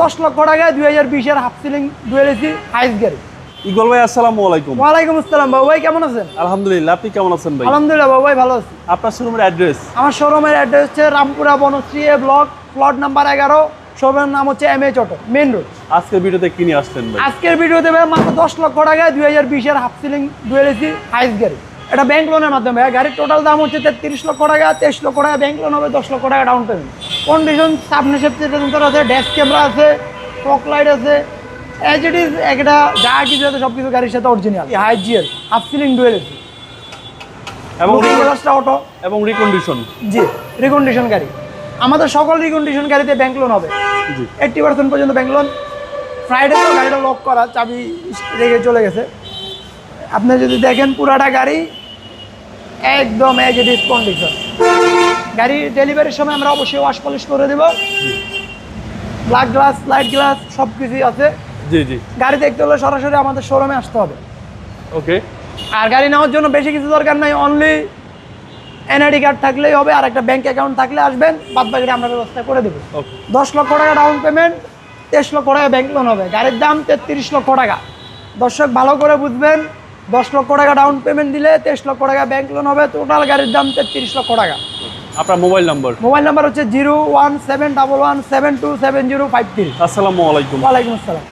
দশ লক্ষ টাকায় দুই হাজার বিশের half ceiling dual AC Hiace গাড়ি ইকবাল ভাই আসসালামু আলাইকুম। ওয়ালাইকুম আসসালাম বাবু ভাই কেমন আছেন? আলহামদুলিল্লাহ আপনি কেমন আছেন ভাই? আলহামদুলিল্লাহ বাবু ভাই ভালো আছি। আপনার শোরুমের অ্যাড্রেস আমার শোরুমের অ্যাড্রেস হচ্ছে Rampura Banasree A block plot number এগারো। শোরুমের নাম হচ্ছে M H auto main road আজকের ভিডিওতে কি নিয়ে আসছেন ভাই? আজকের ভিডিওতে ভাই মাত্র দশ লক্ষ টাকায় দুই হাজার বিশের half ceiling dual AC Hiace গাড়ি এটা ব্যাংক লোনের মাধ্যমে গাড়ির টোটাল দাম হচ্ছে তেত্রিশ লক্ষ টাকা তেইশ লক্ষ টাকা ব্যাংক লোন হবে দশ লক্ষ টাকা ডাউন পেমেন্ট কন্ডিশন সামনে সেপ্টেম্বর আছে ড্যাশ ক্যামেরা আছে ফক লাইট আছে। অ্যাজ ইট ইজ একটা যা কিছু আছে সব কিছু গাড়ির সাথে original hi GL half ceiling dual AC এবং গ্লাসটা অটো এবং রিকন্ডিশন জি রিকন্ডিশন গাড়ি। আমাদের সকল রিকন্ডিশন গাড়িতে ব্যাংক লোন হবে। জি। এইট্টি পার্সেন্ট পর্যন্ত ব্যাংক লোন ফ্রাইডে তো গাড়িটা লক করা চাবি রেখে চলে গেছে। আপনি যদি দেখেন পুরাটা গাড়ি একদম এক ইট ইজ কন্ডিশন গাড়ি ডেলিভারির সময় আমরা অবশ্যই ওয়াশ পলিশ করে দেবো। ব্ল্যাক গ্লাস লাইট গ্লাস সব কিছুই আছে। জি জি। গাড়ি দেখতে হলে সরাসরি আমাদের শোরুমে আসতে হবে। ওকে। আর গাড়ি নেওয়ার জন্য বেশি কিছু দরকার নাই অনলি এনআইডি কার্ড থাকলেই হবে আর একটা ব্যাংক অ্যাকাউন্ট থাকলে আসবেন বাদ বাকিটা আমরা ব্যবস্থা করে দেবো। দশ লক্ষ টাকা ডাউন পেমেন্ট তেইশ লক্ষ টাকা ব্যাংক লোন হবে। গাড়ির দাম তেত্রিশ লক্ষ টাকা। দর্শক ভালো করে বুঝবেন দশ লক্ষ টাকা ডাউন পেমেন্ট দিলে তেইশ লক্ষ টাকা ব্যাংক লোন হবে টোটাল গাড়ির দাম তেত্রিশ লক্ষ টাকা। আপনার মোবাইল নাম্বার? মোবাইল নাম্বার হচ্ছে zero one seven double one seven two seven zero five three. আসসালামু আলাইকুম। ওয়ালাইকুম আসসালাম।